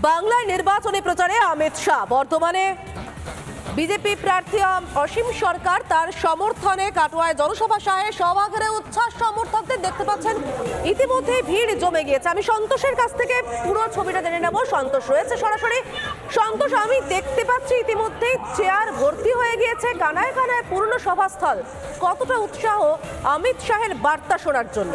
বাংলায় নির্বাচনী প্রচারে অমিত শাহ। বর্তমানে বিজেপি প্রার্থী অসীম সরকার তার সমর্থনে কাটোয়ায় জনসভা শাহে সভাঘরে উচ্ছ্বাস সমর্থকদের দেখতে পাচ্ছেন। ইতিমধ্যে ভিড় জমে গিয়েছে। আমি সন্তোষের কাছ থেকে পুরো ছবিটা জেনে নেব। সন্তোষ রয়েছে সরাসরি। সন্তোষ, আমি দেখতে পাচ্ছি ইতিমধ্যেই চেয়ার ভর্তি হয়ে গিয়েছে কানায় কানায় পূর্ণ সভাস্থল। কতটা উৎসাহ অমিত শাহের বার্তা শোনার জন্য?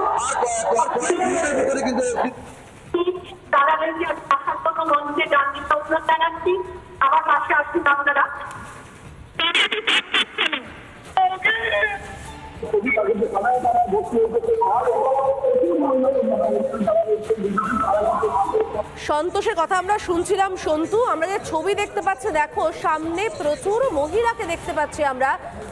ভিতরে কিন্তু তারাদেরকে আসাত্মক মঞ্চে ডান্ডিত অনুরোধ জানাচ্ছি আমার পাশে আসছেন আপনারা সন্তোষের কথা আমরা শুনছিলাম সন্তু। আমরা যে ছবি দেখতে পাচ্ছি, দেখো, সামনে প্রচুর মহিলাকে দেখতে পাচ্ছি আমরা।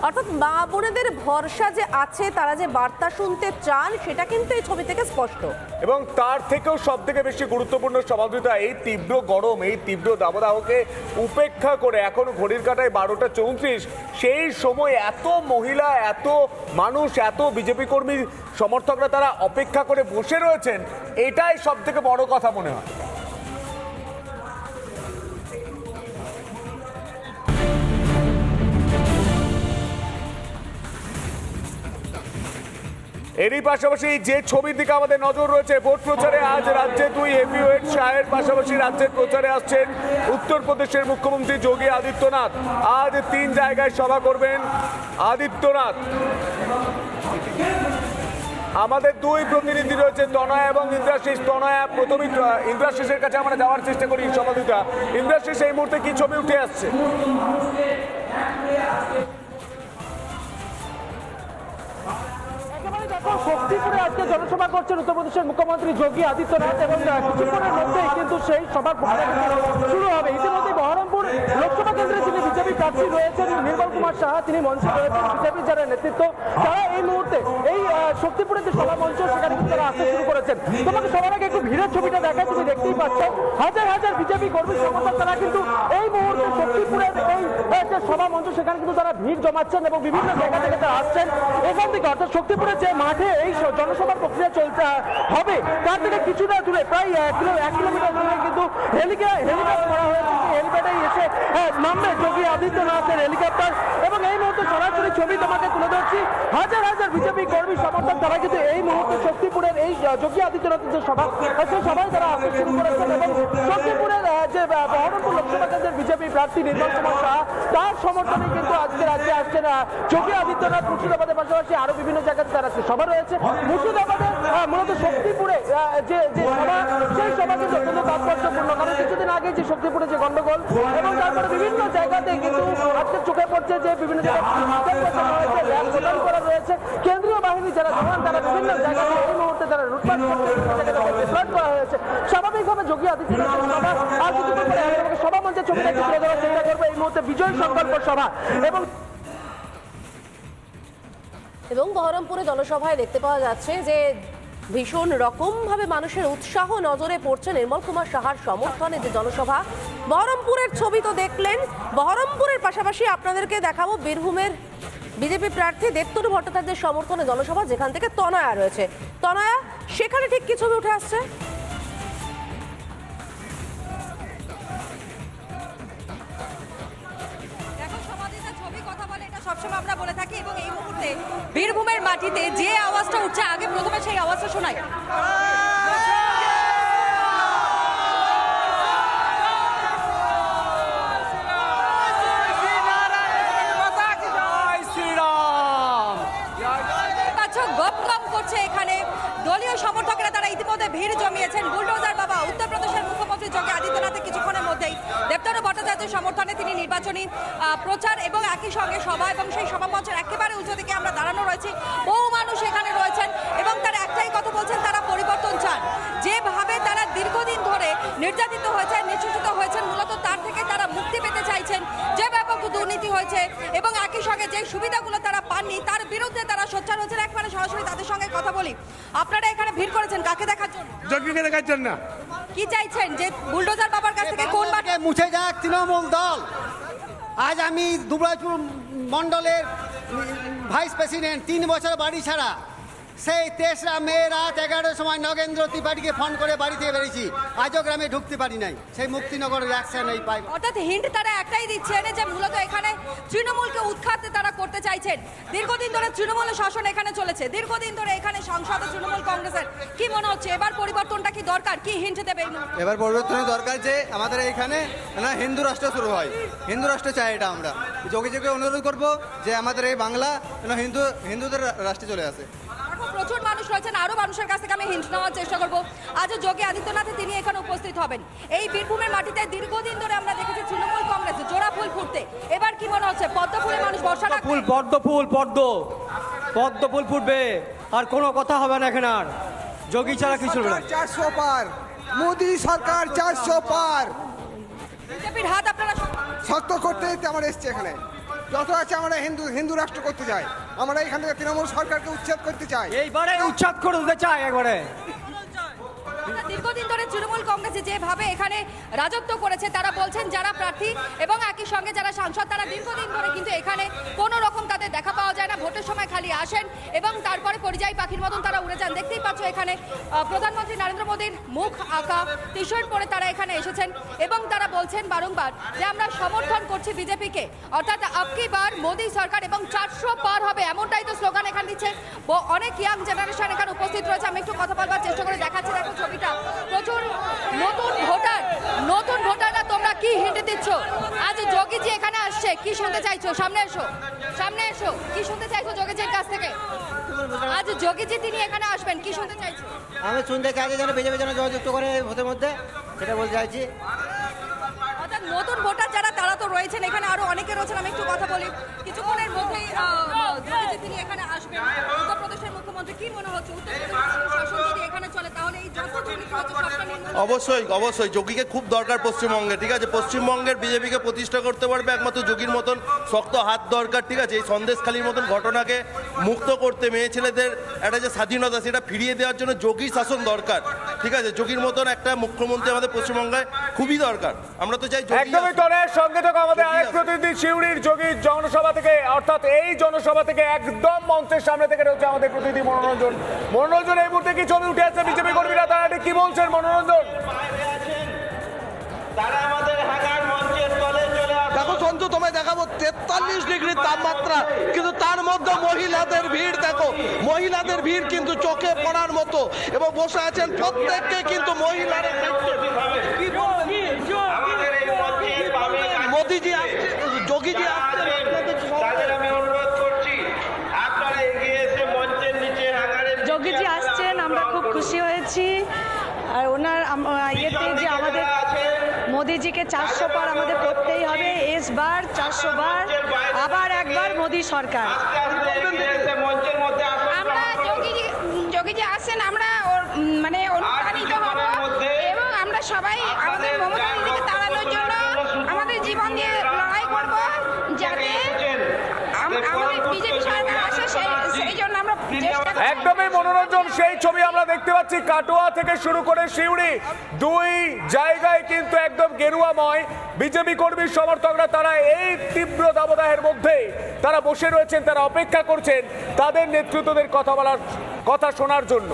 অর্থাৎ মা বোনেদের ভরসা যে আছে, তারা যে বার্তা শুনতে চান, সেটা কিন্তু এই ছবি থেকে স্পষ্ট। এবং তার থেকেও সব থেকে বেশি গুরুত্বপূর্ণ সমাধিতা এই তীব্র গরম, এই তীব্র দাবদাহকে উপেক্ষা করে এখন ঘড়ির কাটায় বারোটা চৌত্রিশ। সেই সময় এত মহিলা, এত মানুষ, এত বিজেপি কর্মী সমর্থকরা তারা অপেক্ষা করে বসে রয়েছেন। এটাই সব থেকে বড় কথা মনে হয়। এরই পাশাপাশি যে ছবির দিকে আমাদের নজর রয়েছে, ভোট প্রচারে আজ রাজ্যে দুই হেভিওয়েট শাহের পাশাপাশি রাজ্যের প্রচারে আসছেন উত্তরপ্রদেশের মুখ্যমন্ত্রী যোগী আদিত্যনাথ। আজ তিন জায়গায় সভা করবেন আদিত্যনাথ। আমাদের দুই প্রতিনিধি রয়েছে, তনয়া এবং ইন্দ্রাশিস। তনয়া, প্রথমে, ইন্দ্রাশিসের কাছে আমরা যাওয়ার চেষ্টা করি সমাধিতা ইন্দ্রাশিস, এই মুহূর্তে কি ছবি উঠে আসছে? দেখো আজকে জনসভা করছেন। উত্তরপ্রদেশের মুখ্যমন্ত্রী যোগী আদিত্যনাথ এবং কিছুক্ষণের মধ্যেই কিন্তু সেই সভার শুরু হবে। ইতিমধ্যে বহরমপুর লোকসভা কেন্দ্রে যিনি বিজেপি প্রার্থী রয়েছেন নির্মল কুমার সাহা, তিনি মঞ্চে রয়েছেন বিজেপি যারা নেতৃত্ব, তারা এই মুহূর্তে এই শক্তিপুরের যে সভা মঞ্চ, সেখানে তারা আসতে শুরু করেছেন। তোমাকে সবার আগে একটু ভিড়ের ছবিটা দেখায় তুমি দেখতেই পাচ্ছ। হাজার হাজার বিজেপি কর্মী, সমর্থক, তারা কিন্তু এই মুহূর্তে যে সভা মঞ্চ, সেখানে কিন্তু তারা ভিড় জমাচ্ছেন এবং বিভিন্ন জায়গা থেকে তারা আসছেন। এখান থেকে অর্থাৎ শক্তিপুরের যে মাঠে এই জনসভার প্রক্রিয়া চলতে হবে, তার থেকে কিছুটা দূরে, প্রায় এক কিলো এক কিলোমিটার দূরে কিন্তু হেলিকা হেলিপ্যাড করা হয়েছে। এসে নামবে যোগী আদিত্যনাথের হেলিকপ্টার এবং এই মুহূর্তে সরাসরি ছবি তোমাকে তুলে ধরছি। হাজার হাজার বিজেপি কর্মী, সমর্থক, তারা কিন্তু এই মুহূর্তে শক্তিপুরের এই যোগী আদিত্যনাথের যে সভা সেই সভায় তারা আসতে শুরু করেছেন এবং শক্তিপুরের যে বহরমপুর লোকসভা কেন্দ্রের বিজেপি প্রার্থী নির্মল কুমার শাহ তার সমর্থনে কিন্তু আজকে রাজ্যে আসছে না যোগী আদিত্যনাথ মুর্শিদাবাদের পাশাপাশি আরও বিভিন্ন জায়গাতে তার আজকে সভা রয়েছে। মুর্শিদাবাদে মূলত শক্তিপুরে যে যে সভা সেই সভা কিন্তু অত্যন্ত তাৎপর্যপূর্ণ। কারণ কিছুদিন আগে যে শক্তিপুরে যে গন্ডগোল এবং তারপরে বিভিন্ন জায়গাতে কিন্তু আজকে চোখে পড়ছে যে বিভিন্ন জায়গায় প্রদান করা রয়েছে। বাহিনী যারা তারা বিভিন্ন জায়গাতে এই মুহূর্তে তারা লুটপাট বিভিন্ন করা হয়েছে। স্বাভাবিকভাবে যোগী আদিত্যনাথের সভা মঞ্চে তুলে চেষ্টা এই মুহূর্তে বিজয় সংকল্প সভা এবং এবং বহরমপুরে জনসভায় দেখতে পাওয়া যাচ্ছে যে ভীষণ রকমভাবে মানুষের উৎসাহ নজরে পড়ছে নির্মল কুমার সাহার সমর্থনে যে জনসভা। বহরমপুরের ছবি তো দেখলেন। বহরমপুরের পাশাপাশি আপনাদেরকে দেখাবো বীরভূমের বিজেপি প্রার্থী দেবতনু ভট্টাচার্যের সমর্থনে জনসভা, যেখান থেকে তনয়া রয়েছে। তনয়া, সেখানে ঠিক কি ছবি উঠে আসছে? সবসময় আমরা বলে থাকি এবং এই মুহূর্তে বীরভূমের মাটিতে যে আওয়াজটা উঠছে, আগে প্রথমে সেই আওয়াজটা শোনাই। ভিড় জমিয়েছেন বুলডোজার বাবা উত্তরপ্রদেশের মুখ্যমন্ত্রী যোগী আদিত্যনাথের কিছুক্ষণের মধ্যেই। দেবতনু ভট্টাচার্যের সমর্থনে তিনি নির্বাচনী প্রচার এবং একই সঙ্গে সভা এবং সেই সভা মঞ্চের একেবারে উঁচু দিকে আমরা দাঁড়ানো রয়েছি। বহু মানুষ এখানে রয়েছেন এবং তারা একটাই কথা বলছেন, তারা পরিবর্তন চান। যেভাবে তারা দীর্ঘদিন ধরে নির্যাতিত হয়েছেন নিঃশোষিত হয়েছেন, মূলত তার থেকে তারা মুক্তি পেতে চাইছেন। যে ব্যাপক দুর্নীতি হয়েছে এবং একই সঙ্গে যে সুবিধাগুলো পাননি। তার বিরুদ্ধে তারা সোচ্চার হয়েছেন। একবারে সরাসরি তাদের সঙ্গে কথা বলি। আপনারা এখানে ভিড় করেছেন কাকে দেখার জন্য? যোগ্যকে দেখার জন্য? কি চাইছেন? যে বুলডোজার বাবার কাছ থেকে কোন বাংলাকে মুছে যাক তৃণমূল দল। আজ আমি দুবরাজপুর মণ্ডলের ভাইস প্রেসিডেন্ট তিন বছর বাড়ি ছাড়া। সেই তেসরা মে রাত এগারোটার সময় নগেন্দ্র ত্রিপাঠীকে ফোন করে বাড়িতে বেরিয়েছি। আজও গ্রামে ঢুকতে পারি নাই। সেই মুক্তিনগরের অ্যাকশন এই পাই অর্থাৎ হিন্ট তারা একটাই দিচ্ছেন যে মূলত এখানে তৃণমূলকে উৎখাত তারা করতে চাইছেন। দীর্ঘদিন ধরে তৃণমূলের শাসন এখানে চলেছে। দীর্ঘদিন ধরে এখানে সংসদে তৃণমূল কংগ্রেসের কি মনে হচ্ছে? এবার পরিবর্তনটা কি দরকার? কি হিন্ট দেবে এবার পরিবর্তনের দরকার যে আমাদের এইখানে না হিন্দু রাষ্ট্র শুরু হয়। হিন্দু রাষ্ট্র চাই এটা আমরা। যোগে যোগে অনুরোধ করব যে আমাদের এই বাংলা হিন্দু হিন্দুদের রাষ্ট্রে চলে আসে। প্রচুর মানুষ রয়েছেন আরও মানুষের কাছ থেকে আমি হিন্ট নেওয়ার চেষ্টা করব। আজ যোগী আদিত্যনাথে তিনি এখানে উপস্থিত হবেন। এই বীরভূমের মাটিতে দীর্ঘদিন ধরে আমরা দেখেছি তৃণমূল কংগ্রেস জোড়া ফুল ফুটতে এবার কি মনে হচ্ছে পদ্ম ফুলে মানুষ বর্ষা? ফুল পদ্ম ফুল পদ্ম। পদ্ম ফুল ফুটবে আর কোনো কথা হবে না এখানে আর। যোগী ছাড়া কিছু না। চারশো পার মোদি সরকার চারশো পার। বিজেপির হাত আপনারা শক্ত শক্ত করতে দিতে আমরা এসছি এখানে। যত আছে আমরা হিন্দু হিন্দু রাষ্ট্র করতে চাই। আমরা এখান থেকে তৃণমূল সরকারকে উচ্ছেদ করতে চাই। এইবারে উচ্ছেদ করে দিতে চাই একবারে। দীর্ঘদিন ধরে তৃণমূল কংগ্রেস যেভাবে এখানে রাজত্ব করেছে, তারা বলছেন যারা প্রার্থী এবং একই সঙ্গে যারা সাংসদ, তারা দীর্ঘদিন ধরে কিন্তু এখানে কোনো রকম তাদের দেখা পাওয়া যায় না। ভোটের সময় খালি আসেন এবং তারপরে পরিযায়ী পাখির মতন তারা উড়ে যান। দেখতেই পাচ্ছ এখানে প্রধানমন্ত্রী নরেন্দ্র মোদীর মুখ আঁকা টি শার্ট পরে তারা এখানে এসেছেন এবং তারা বলছেন বারংবার যে আমরা সমর্থন করছি বিজেপিকে। অর্থাৎ আপকি বার মোদী সরকার এবং চারশো পার হবে এমনটাই তো স্লোগান এখানে দিচ্ছে। অনেক ইয়াং জেনারেশন এখানে উপস্থিত রয়েছে। আমি একটু কথা বলবার চেষ্টা করে দেখাচ্ছি। দেখো ছবিটা প্রচুর নতুন ভোটার নতুন ভোটাররা তোমরা কি হিন্ট দিচ্ছ? আজ যোগীজি এখানে আসছে কি শুনতে চাইছো? সামনে এসো সামনে এসো কি শুনতে চাইছো যোগীজির কাছ থেকে? আজ যোগীজি তিনি এখানে আসবেন কি শুনতে চাইছো? আমি শুনতে চাইছি যেন বিজেপি যেন যোগাযুক্ত করে ভোটের মধ্যে সেটা বলতে চাইছি। অর্থাৎ নতুন ভোটার যারা তারা তো রয়েছেন এখানে আরও অনেকে রয়েছেন আমি একটু কথা বলি। কিছুক্ষণের অবশ্যই অবশ্যই। যোগীকে খুব দরকার পশ্চিমবঙ্গে, ঠিক আছে? পশ্চিমবঙ্গের বিজেপিকে প্রতিষ্ঠা করতে পারবে একমাত্র যোগীর মতন। শক্ত হাত দরকার, ঠিক আছে? এই সন্দেশখালীর মতন ঘটনাকে মুক্ত করতে মেয়ে ছেলেদের একটা যে স্বাধীনতা, সেটা ফিরিয়ে দেওয়ার জন্য যোগীর শাসন দরকার। ঠিক আছে যোগীর মতন একটা মুখ্যমন্ত্রী আমাদের পশ্চিমবঙ্গে খুবই দরকার। আমরা তো চাই একদমই। তোরে সঙ্গে থাকো আমাদের আরেক প্রতিনিধি শিউরির যোগীর জনসভা থেকে অর্থাৎ এই জনসভা থেকে একদম মঞ্চের সামনে থেকে রয়েছে আমাদের প্রতিনিধি মনোরঞ্জন। মনোরঞ্জন এই মুহূর্তে কি ছবি উঠে আছে বিজেপি কর্মীরা তারা কি বলছেন মনোরঞ্জন? দেখো তেতাল্লিশ ডিগ্রি তাপমাত্রা কিন্তু তার মধ্যে মহিলাদের ভিড় দেখো মহিলাদের ভিড় কিন্তু চোখে পড়ার মতো। এবং বসে আছেন প্রত্যেককে কিন্তু মহিলারা? মোদিজি আসছে যোগীজি আসছে আপনাদের সঙ্গে। যোগীজি আসছেন আমরা খুব খুশি হয়েছি আর ওনার আম- ইয়েতে যে আমাদের মোদিজিকে চারশো পার আমাদের করতেই হবে, এস বার, চারশো বার, আবার একবার মোদি সরকার। আমরা যোগীজি আসেন, আমরা মানে অনুপ্রাণিত হব, এবং আমরা সবাই আমাদের মমতা দিদিকে তাড়ানোর জন্য আমাদের জীবন দিয়ে লড়াই করব যাতে আম- আমাদের বিজেপি সরকার আসে সেই সেই জন্য আমরা চেষ্টা করব। একদমই মনোরঞ্জন, সেই ছবি আমরা দেখতে পাচ্ছি কাটোয়া থেকে শুরু করে শিউড়ি দুই জায়গায় কিন্তু একদম গেরুয়াময়। বিজেপি কর্মীর সমর্থকরা তারা এই তীব্র দাবদাহের মধ্যে তারা বসে রয়েছেন, তারা অপেক্ষা করছেন তাদের নেতৃত্বদের কথা বলার, কথা শোনার জন্য।